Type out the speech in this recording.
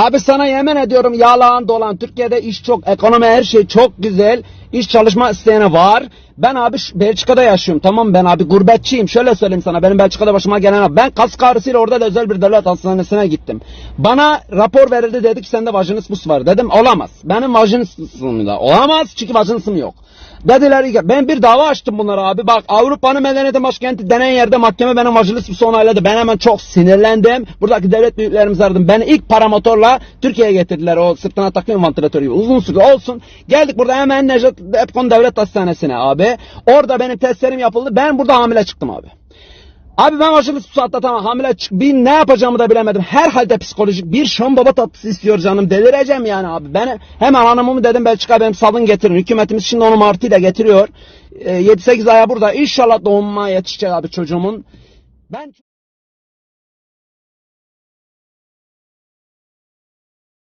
Abi sana yemin ediyorum yalan dolan. Türkiye'de iş çok, ekonomi her şey çok güzel. İş çalışma isteyene var. Ben abi Belçika'da yaşıyorum. Tamam ben abi gurbetçiyim. Şöyle söyleyeyim sana. Benim Belçika'da başıma gelen abi. Ben kas ağrısıyla orada da özel bir devlet hastanesine gittim. Bana rapor verildi dedi ki sende vajinismus var. Dedim olamaz. Benim vajinismusum da olamaz çünkü vajinisum yok. Dediler ben bir dava açtım bunlara abi. Bak Avrupa'nın medeniyeti başkenti denen yerde mahkeme benim vajinismusu onayladı. Ben hemen çok sinirlendim. Buradaki devlet büyüklerimizi aradım. Beni ilk paramotorla Türkiye'ye getirdiler. O sırtına takıyorum vantilatörü gibi. Uzun süre olsun. Geldik burada hemen Necdet Epkon Devlet Hastanesi'ne abi. Orada benim testlerim yapıldı. Ben burada hamile çıktım abi. Abi ben vajinismus atlatamam. Hamile çık. Bir ne yapacağımı da bilemedim. Herhalde psikolojik bir şom baba tatlısı istiyor canım. Delireceğim yani abi. Ben hemen hanımımı dedim Belçika benim salın getirin. Hükümetimiz şimdi onu martıyla getiriyor. Ee, 7-8 aya burada. İnşallah doğumuma yetişecek abi çocuğumun. Ben